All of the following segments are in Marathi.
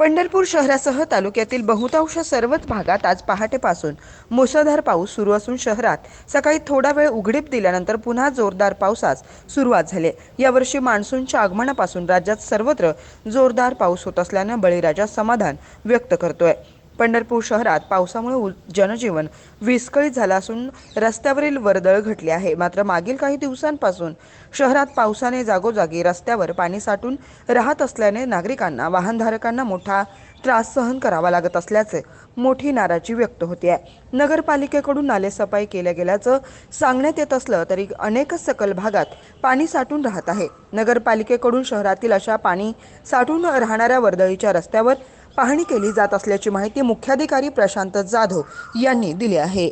पंढरपूर शहरासह तालुक्यातील बहुतांश सर्वच भागात आज पहाटेपासून मुसळधार पाऊस सुरू असून शहरात सकाळी थोडा वेळ उघडीप दिल्यानंतर पुन्हा जोरदार पावसास सुरुवात झाली. यावर्षी मान्सूनच्या आगमनापासून राज्यात सर्वत्र जोरदार पाऊस होत असल्यानं बळीराजा समाधान व्यक्त करतोय. पंढरपूर शहरात पावसामुळे जनजीवन विस्कळीत झालं असून रस्त्यावरील वर्दळ घटली आहे. मात्र मागील काही दिवसांपासून शहरात पावसाने जागोजागी रस्त्यावर पाणी साठून राहत असल्याने नागरिकांना वाहनधारकांना मोठा त्रास सहन करावा लागत असल्याचे मोठी नाराजी व्यक्त होते आहे. नगरपालिकेकडून नालेसफाई केल्या गेल्याचं सांगण्यात येत असलं तरी अनेक सकल भागात पाणी साठून राहत आहे. नगरपालिकेकडून शहरातील अशा पाणी साठून राहणाऱ्या वर्दळीच्या रस्त्यावर पाहणी केली जात असल्याची माहिती मुख्याधिकारी प्रशांत जाधव यांनी दिली आहे.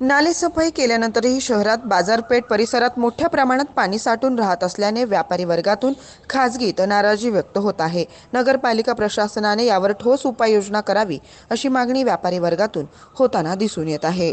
नालेसफाई केल्यानंतरही शहरात बाजारपेठ परिसरात मोठ्या प्रमाणात पाणी साठून राहत असल्याने व्यापारी वर्गातून खाजगीत नाराजी व्यक्त होत आहे. नगरपालिका प्रशासनाने यावर ठोस उपाययोजना करावी अशी मागणी व्यापारी वर्गातून होताना दिसून येत आहे.